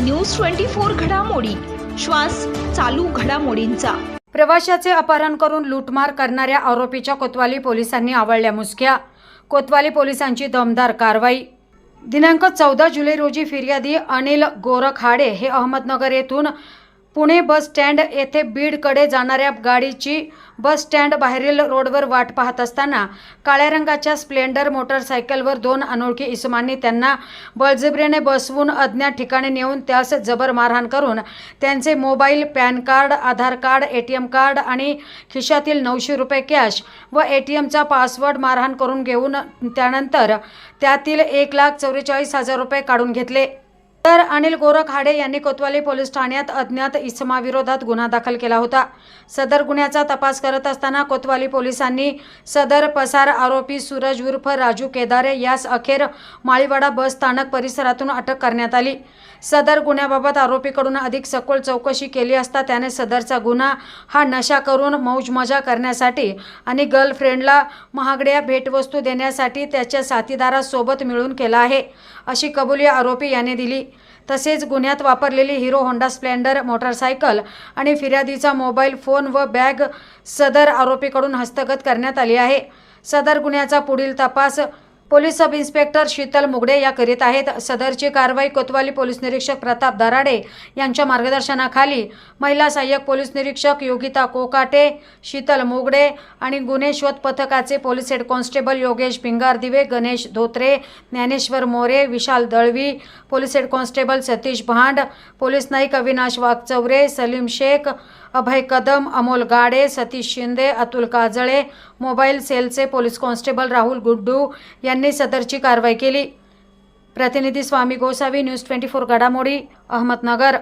News twenty four घडामोडी. श्वास चालू घडामोडींचा. प्रवाशाचे अपहरण करून लूटमार करणाऱ्या आरोपीच्या कोतवाली पोलिसांनी आवळल्या मुसक्या. कोतवाली पोलिसांची दमदार कारवाई. दिनांक चौदा जुलै रोजी फिर्यादी अनिल गोरखाडे हे अहमदनगर येथून पुणे बस स्टँड येथे बीडकडे जाणाऱ्या गाडीची बस स्टँड बाहेरील रोडवर वाट पाहत असताना काळ्या रंगाच्या स्प्लेंडर मोटरसायकलवर दोन अनोळखी इसमांनी त्यांना बळजबरीने बसवून अज्ञात ठिकाणी नेऊन त्यास जबर मारहाण करून त्यांचे mobile PAN card Aadhaar card A T M card आणि खिशातील नऊशे रुपये कॅश व ए टी एमचा पासवर्ड मारहाण करून घेऊन त्यानंतर त्यातील एक लाख चौवेचाळीस हजार रुपये काढून घेतले. तर अनिल गोरख हाडे यांनी कोतवाली पोलीस ठाण्यात अज्ञात इसमाविरोधात गुन्हा दाखल केला होता. सदर गुन्ह्याचा तपास करत असताना कोतवाली पोलिसांनी सदर पसार आरोपी सूरज उर्फ राजू केदारे यास अखेर माळीवाडा बस स्थानक परिसरातून अटक करण्यात आली. सदर गुन्ह्याबाबत आरोपीकडून अधिक सखोल चौकशी केली असता त्याने सदरचा गुन्हा हा नशा करून मौजमजा करण्यासाठी आणि गर्लफ्रेंडला महागड्या भेटवस्तू देण्यासाठी त्याच्या साथीदारासोबत मिळून केला आहे अशी कबुली आरोपी याने दिली. तसेच गुन्ह्यात वापरलेली हिरो होंडा स्प्लेंडर मोटरसायकल आणि फिर्यादीचा मोबाईल फोन व बॅग सदर आरोपीकडून हस्तगत करण्यात आली आहे. सदर गुन्ह्याचा पुढील तपास police sub inspector Sheetal Mugade या करीत आहेत. सदरची कारवाई कोतवाली पोलीस निरीक्षक प्रताप दराडे यांच्या मार्गदर्शनाखाली महिला सहाय्यक पोलीस निरीक्षक योगिता कोकाटे शीतल मुगडे आणि गुन्हे शोध पथकाचे police head constable Yogesh Bhingardive Ganesh Dhotre Dnyaneshwar More Vishal Dalvi police head constable Satish Bhand police Naik Avinash Waghchaure Salim Shaikh Abhay Kadam Amol Gade Satish Shinde Atul Kajale mobile सेलचे पोलीस कॉन्स्टेबल राहुल गुड्डू या यांनी सदरची कारवाई केली. प्रतिनिधी Swami Gosavi news twenty four घडामोडी अहमदनगर.